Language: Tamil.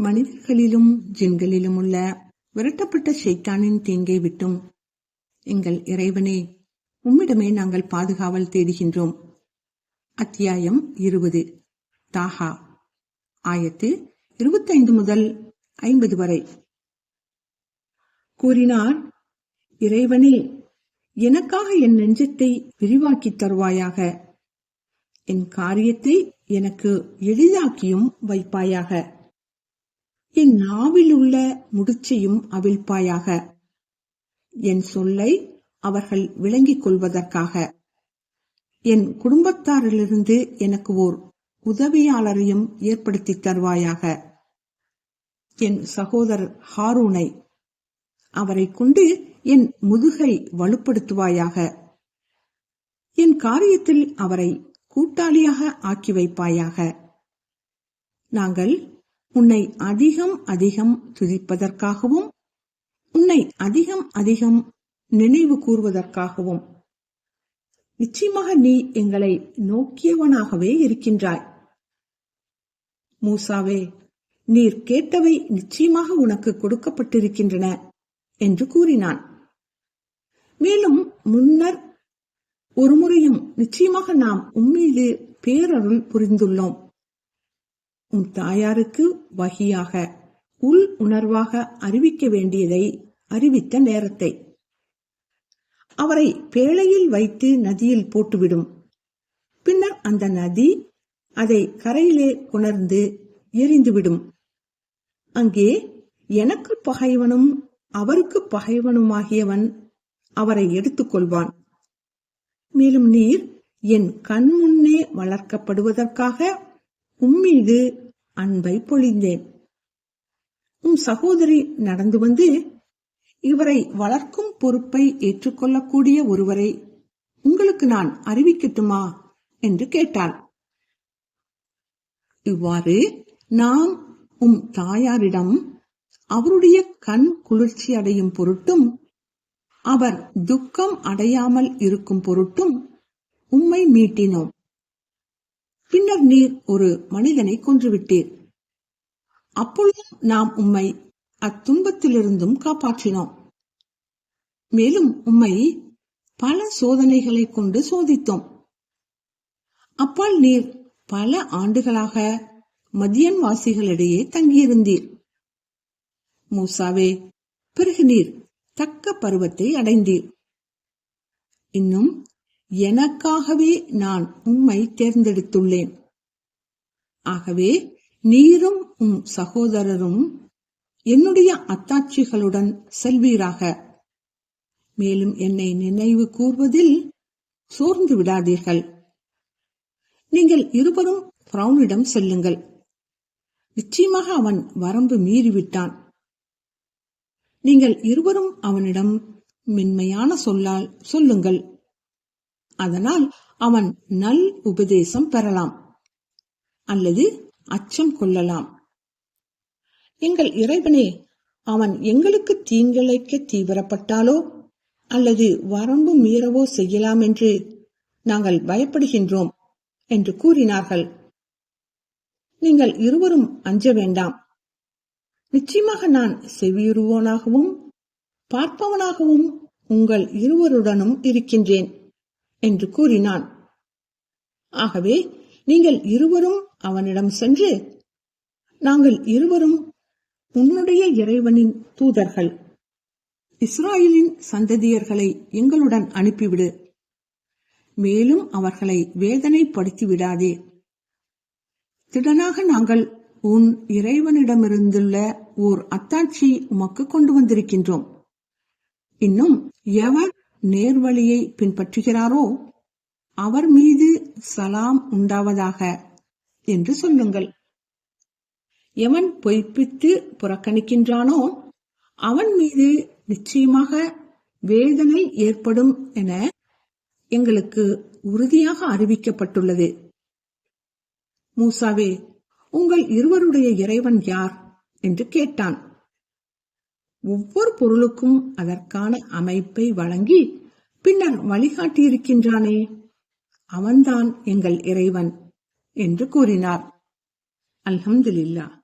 மனிதர்களிலும் ஜின்களிலும் உள்ள விரட்டப்பட்ட ஷைத்தானின் தீங்கை விட்டும். எங்கள் இறைவனே உம்மிடமே நாங்கள் பாதுகாவல் தேடுகின்றோம். அத்தியாயம் இருபது. தாஹா ஆயத்து இருபத்தைந்து முதல் ஐம்பது வரை. கூறினார் இறைவனே எனக்காக என் நெஞ்சத்தை விரிவாக்கித் தருவாயாக. என் காரியத்தை எனக்கு எளிதாக்கியும் வைப்பாயாக. என் நாவில் உள்ள முடிச்சையும் அவிழ்ப்பாயாக. என் சொல்லை அவர்கள் விளங்கிக் கொள்வதற்காக. என் குடும்பத்தாரிலிருந்து எனக்கு ஓர் உதவியாளரையும் ஏற்படுத்தித் தருவாயாக. என் சகோதரர் ஹாரூனை அவரை கொண்டு என் முதுகை வலுப்படுத்துவாயாக. என் காரியத்தில் அவரை கூட்டாளியாக ஆக்கி வைப்பாயாக. நாங்கள் உன்னை அதிகம் அதிகம் துதிப்பதற்காகவும் உன்னை அதிகம் அதிகம் நினைவு கூறுவதற்காகவும் நிச்சயமாக நீ எங்களை நோக்கியவனாகவே இருக்கின்றாய். மூசாவே நீர் கேட்டவை நிச்சயமாக உனக்கு கொடுக்கப்பட்டிருக்கின்றன என்று கூறினான். மேலும் முன்னர் ஒருமுறையும் நிச்சயமாக நாம் உம்மீது பேரருள் புரிந்துள்ளோம். உன் தாயாருக்கு வகியாக. உள் உணர்வாக அறிவிக்க வேண்டியதை அறிவித்த நேரத்தை. அவரை பேழையில் வைத்து நதியில் போட்டுவிடும். பின்னர் அந்த நதி அதை கரையிலே கொணர்ந்து எரிந்துவிடும். அங்கே எனக்கு பகைவனும் அவருக்கு பகைவனுமாகியவன் அவரை எடுத்துக்கொள்வான். மேலும் நீர் என் கண் முன்னே வளர்க்கப்படுவதற்காக உம்மீது அன்பை பொழிந்தேன். உம் சகோதரி நடந்து வந்து இவரை வளர்க்கும் பொறுப்பை ஏற்றுக்கொள்ளக்கூடிய ஒருவரை உங்களுக்கு நான் அறிவிக்கட்டுமா? என்று கேட்டாள். இவ்வாறு நாம் உம் தாயாரிடம் அவருடைய கண் குளிர்ச்சி அடையும் பொருட்டும் அவர் துக்கம் அடையாமல் இருக்கும் பொருட்டும் உம்மை மீட்டினோம். பின்னர் நீர் ஒரு மனிதனை கொன்றுவிட்டீர். அப்பொழுதும் நாம் உம்மை அத்துன்பத்திலிருந்தும் காப்பாற்றினோம். மேலும் உம்மை பல சோதனைகளை கொண்டு சோதித்தோம். அப்பால் நீர் பல ஆண்டுகளாக மதியன் வாசிகளிடையே தங்கியிருந்தீர். மூசாவே பிறகு நீர் தக்க பருவத்தை அடைந்தீர். இன்னும் எனக்காகவே நான் உம்மை தேர்ந்தெடுத்துள்ளேன். ஆகவே நீரும் உம் சகோதரரும் என்னுடைய அத்தாட்சிகளுடன் செல்வீராக. மேலும் என்னை நினைவு கூர்வதில் சோர்ந்து விடாதீர்கள். நீங்கள் இருவரும் பிரவுனிடம் செல்லுங்கள். நிச்சயமாக அவன் வரம்பு மீறிவிட்டான். நீங்கள் இருவரும் அவனிடம் மென்மையான சொல்லால் சொல்லுங்கள். அதனால் அவன் நல் உபதேசம் பெறலாம் அல்லது அச்சம் கொள்ளலாம். எங்கள் இறைவனே அவன் எங்களுக்கு தீங்கிழைக்க தீவிரப்பட்டாலோ அல்லது வரம்பு மீறவோ செய்யலாம் என்று நாங்கள் பயப்படுகின்றோம் என்று கூறினார்கள். நீங்கள் இருவரும் அஞ்ச வேண்டாம். நிச்சயமாக நான் செவியுறுவோனாகவும் பார்ப்பவனாகவும் உங்கள் இருவருடனும் இருக்கின்றேன். என்று கூறினான். ஆகவே நீங்கள் இருவரும் அவனிடம் சென்று நாங்கள் இருவரும் உன்னுடைய இறைவனின் தூதர்கள். இஸ்ராயலின் சந்ததியர்களை எங்களுடன் அனுப்பிவிடு. மேலும் அவர்களை வேதனைப்படுத்தி விடாதே திடனாக நாங்கள் உன் இறைவனிடமிருந்துள்ள ஓர் அத்தாட்சி உமக்கு கொண்டு வந்திருக்கின்றோம். இன்னும் எவர் நேர்வழியை பின்பற்றுகிறாரோ அவர் மீது சலாம் உண்டாவதாக என்று சொல்லுங்கள். எவன் பொய்ப்பித்து புறக்கணிக்கின்றானோ அவன் மீது நிச்சயமாக வேதனை ஏற்படும் என எங்களுக்கு உறுதியாக அறிவிக்கப்பட்டுள்ளது. மூசாவே உங்கள் இருவருடைய இறைவன் யார்? என்று கேட்டான். ஒவ்வொரு பொருளுக்கும் அதற்கான அமைப்பை வழங்கி பின்னர் வழிகாட்டியிருக்கின்றானே. அவன்தான் எங்கள் இறைவன் என்று கூறினார். அல்ஹம்துலில்லா